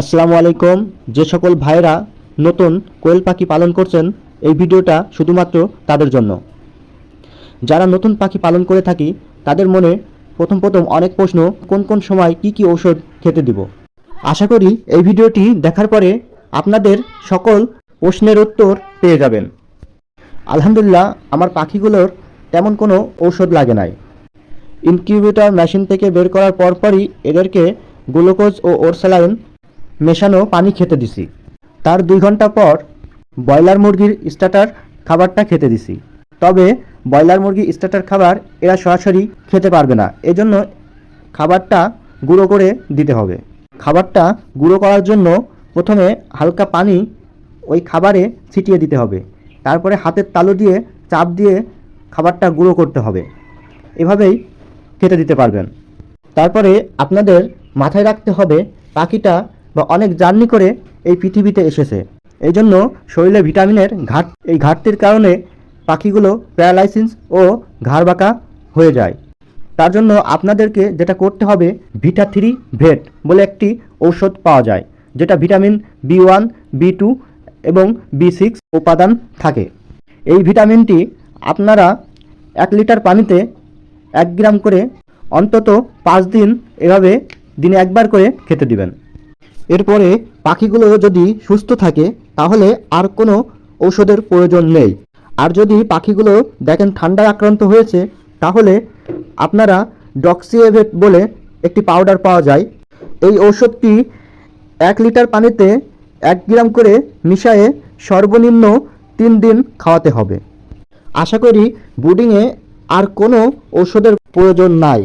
আসসালামু আলাইকুম। যে সকল ভাইরা নতুন কোয়েল পাখি পালন করছেন, এই ভিডিওটা শুধুমাত্র তাদের জন্য। যারা নতুন পাখি পালন করে থাকি, তাদের মনে প্রথম প্রথম অনেক প্রশ্ন, কোন কোন সময় কি কি ঔষধ খেতে দিব? আশা করি এই ভিডিওটি দেখার পরে আপনাদের সকল প্রশ্নের উত্তর পেয়ে যাবেন। আলহামদুলিল্লাহ, আমার পাখিগুলোর তেমন কোনো ঔষধ লাগে নাই। ইনকিউবেটর মেশিন থেকে বের করার পরপরই এদেরকে গ্লুকোজ ও ওরসালাইন মেশানো পানি খেতে দিছি। তার দুই ঘণ্টা পর ব্রয়লার মুরগির স্টার্টার খাবারটা খেতে দিছি। তবে ব্রয়লার মুরগি স্টার্টার খাবার এরা সরাসরি খেতে পারবে না। এজন্য খাবারটা গুঁড়ো করে দিতে হবে। খাবারটা গুঁড়ো করার জন্য প্রথমে হালকা পানি ওই খাবারে ছিটিয়ে দিতে হবে। তারপরে হাতের তালু দিয়ে চাপ দিয়ে খাবারটা গুঁড়ো করতে হবে। এভাবেই খেতে দিতে পারবেন। তারপরে আপনাদের মাথায় রাখতে হবে পাখিটা বা অনেক জার্নি করে এই পৃথিবীতে এসেছে। এই জন্য শরীরে ভিটামিনের ঘাট, এই ঘাটতির কারণে পাখিগুলো প্যারালাইসিস ও ঘাড় বাঁকা হয়ে যায়। তার জন্য আপনাদেরকে যেটা করতে হবে, ভিটা থ্রি ভেট বলে একটি ঔষধ পাওয়া যায়, যেটা vitamin B one, B two এবং বি সিক্স উপাদান থাকে। এই ভিটামিনটি আপনারা এক লিটার পানিতে এক গ্রাম করে অন্তত পাঁচ দিন এভাবে দিনে একবার করে খেতে দিবেন। এরপরে পাখিগুলো যদি সুস্থ থাকে, তাহলে আর কোনো ঔষধের প্রয়োজন নেই। আর যদি পাখিগুলো দেখেন ঠান্ডায় আক্রান্ত হয়েছে, তাহলে আপনারা ডক্সিএভেট বলে একটি পাউডার পাওয়া যায়। এই ঔষধটি এক লিটার পানিতে এক গ্রাম করে মিশিয়ে সর্বনিম্ন তিন দিন খাওয়াতে হবে। আশা করি বুডিংয়ে আর কোনো ঔষধের প্রয়োজন নাই।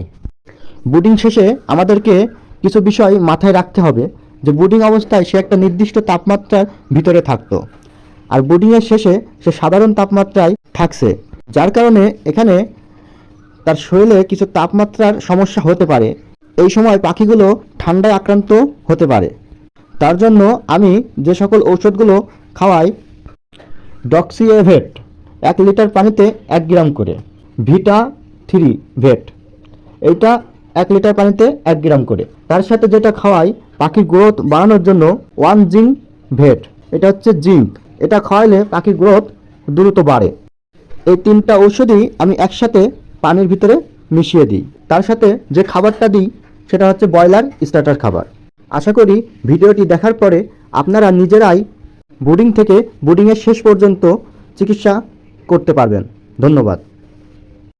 বুডিং শেষে আমাদেরকে কিছু বিষয় মাথায় রাখতে হবে। যে বুডিং অবস্থায় সে একটা নির্দিষ্ট তাপমাত্রার ভিতরে থাকতো। আর বুডিংয়ের শেষে সে সাধারণ তাপমাত্রায় থাকছে, যার কারণে এখানে তার শরীরে কিছু তাপমাত্রার সমস্যা হতে পারে। এই সময় পাখিগুলো ঠান্ডায় আক্রান্ত হতে পারে। তার জন্য আমি যে সকল ঔষধগুলো খাওয়াই, ডক্সিএভেট এক লিটার পানিতে এক গ্রাম করে, ভিটা থ্রি ভেট, এইটা এক লিটার পানিতে এক গ্রাম করে। তার সাথে যেটা খাওয়াই পাখির গ্রোথ বাড়ানোর জন্য ওয়ান জিঙ্ক ভেট, এটা হচ্ছে জিঙ্ক। এটা খাওয়াইলে পাখির গ্রোথ দ্রুত বাড়ে। এই তিনটা ঔষধই আমি একসাথে পানির ভিতরে মিশিয়ে দিই। তার সাথে যে খাবারটা দিই, সেটা হচ্ছে ব্রয়লার স্টার্টার খাবার। আশা করি ভিডিওটি দেখার পরে আপনারা নিজেরাই বোর্ডিং থেকে বোর্ডিংয়ের শেষ পর্যন্ত চিকিৎসা করতে পারবেন। ধন্যবাদ।